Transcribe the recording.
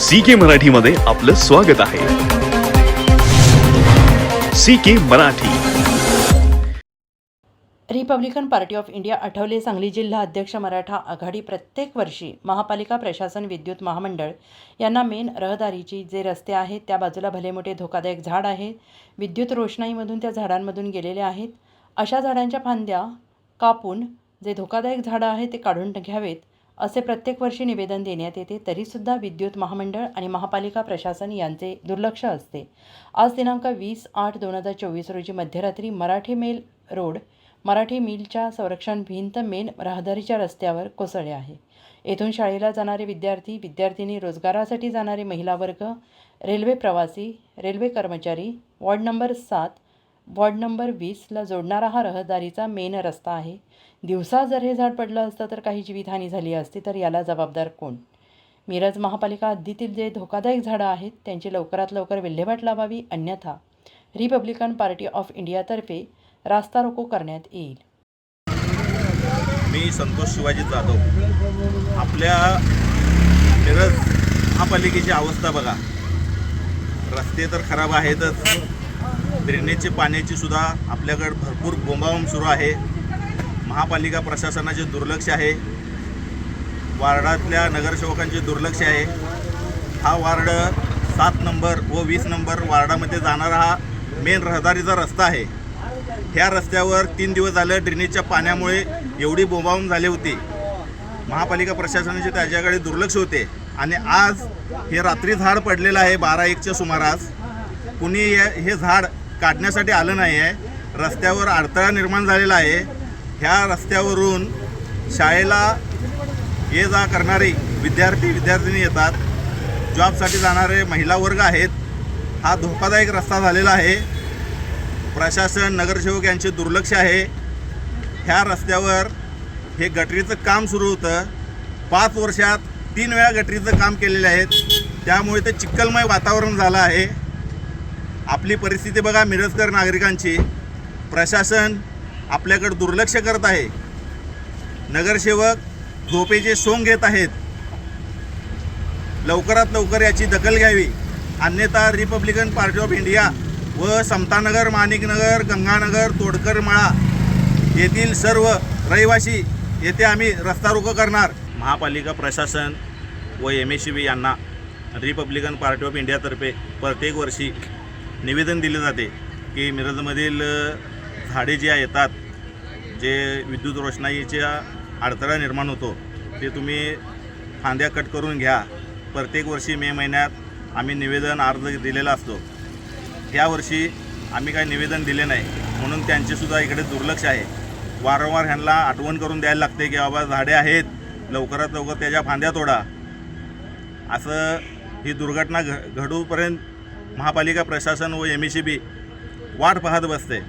C के मराठीमध्ये आपलं स्वागत आहे. C K Marathi. Republican party of India Athawale Sangli जिल्हा अध्यक्ष मराठा आघाडी प्रत्येक वर्षी महापालिका प्रशासन विद्युत महामंडळ यांना मेन रहदारीची जे रस्ते आहेत त्या बाजूला भले मोठे धोकादायक झाड आहे विद्युत रोषणाईमधून त्या झाडांमधून गेलेले आहेत. अशा झाडांच्या फांद्या कापून जे धोकादायक झाडं आहेत ते काढून घ्यावेत. असे प्रत्येक वर्षी निवेदन देण्यात येते तरीसुद्धा विद्युत महामंडळ आणि महापालिका प्रशासन यांचे दुर्लक्ष असते. आज दिनांक वीस आठ दोन हजार चोवीस रोजी मध्यरात्री मराठी मेल रोड मराठी मिलच्या संरक्षण भिंत मेन रहदारीच्या रस्त्यावर कोसळले आहे. येथून शाळेला जाणारे विद्यार्थी विद्यार्थिनी रोजगारासाठी जाणारे महिला वर्ग रेल्वे प्रवासी रेल्वे कर्मचारी वॉर्ड नंबर सात वॉर्ड नंबर वीसला जोडणारा हा रहदारीचा मेन रस्ता आहे. दिवसा जर हे झाड पडलं असतं तर काही जीवितहानी झाली असती तर याला जबाबदार कोण? मिरज महापालिका हद्दीतील जे धोकादायक झाडं आहेत त्यांची लवकरात लवकर विल्हेवाट लावावी अन्यथा रिपब्लिकन पार्टी ऑफ इंडियातर्फे रास्ता रोको करण्यात येईल. मी संतोष शिवाजी जाधव. आपल्या मिरज महापालिकेची अवस्था बघा. रस्ते तर खराब आहेतच. ड्रेनेजचे पाण्याची सुद्धा आपल्याकडे भरपूर बोंबाबोंब सुरू आहे. महापालिका प्रशासनाचे दुर्लक्ष आहे. वार्डातल्या नगरसेवकांचे दुर्लक्ष आहे. हा वार्ड सात नंबर व वीस नंबर वार्डामध्ये जाणारा हा मेन रहदारीचा रस्ता आहे. ह्या रस्त्यावर तीन दिवस झालं ड्रेनेजच्या पाण्यामुळे एवढी बोंबाबोंब झाली होती. महापालिका प्रशासनाचे त्याच्याकडे दुर्लक्ष होते आणि आज हे रात्री झाड पडलेलं आहे बारा एकच्या सुमारास. कुणी हे झाड काढण्यासाठी आलं नाही आहे. रस्त्यावर अडथळा निर्माण झालेला आहे. ह्या रस्त्यावरून शाळेला ये जा करणारे विद्यार्थी विद्यार्थिनी येतात. जॉबसाठी जाणारे महिला वर्ग आहेत. हा धोकादायक रस्ता झालेला आहे. प्रशासन नगरसेवक यांचे दुर्लक्ष आहे. ह्या रस्त्यावर हे गटरीचं काम सुरू होतं. पाच वर्षात तीन वेळा गटरीचं काम केलेले आहेत त्यामुळे ते चिक्कलमय वातावरण झालं आहे. आपली परिस्थिती बघा मिरजकर नागरिकांची. प्रशासन आपल्याकडे दुर्लक्ष करत आहे. नगरसेवक झोपेचे सोंग घेत आहेत. लवकरात लवकर याची दखल घ्यावी. अन्यथा रिपब्लिकन पार्टी ऑफ इंडिया व समतानगर माणिकनगर गंगानगर तोडकर मळा येथील सर्व रहिवासी येथे आम्ही रस्ता रोको करणार. महापालिका प्रशासन व एम एस सी बी यांना रिपब्लिकन पार्टी ऑफ इंडियातर्फे प्रत्येक वर्षी निवेदन दिले जाते की मिरजमधील झाडे जी येतात जे विद्युत रोषणाईच्या अडथळा निर्माण होतो ते तुम्ही फांद्या कट करून घ्या. प्रत्येक वर्षी मे महिन्यात आम्ही निवेदन अर्ज दिलेला असतो. यावर्षी आम्ही काही निवेदन दिले नाही म्हणून त्यांचेसुद्धा इकडे दुर्लक्ष आहे. वारंवार ह्यांना आठवण करून द्यायला लागते की बाबा झाडे आहेत लवकरात लवकर त्याच्या फांद्या तोडा. असं ही दुर्घटना घ घडूपर्यंत महापालिका प्रशासन व एम ई सी बी वाट पाहत बसते.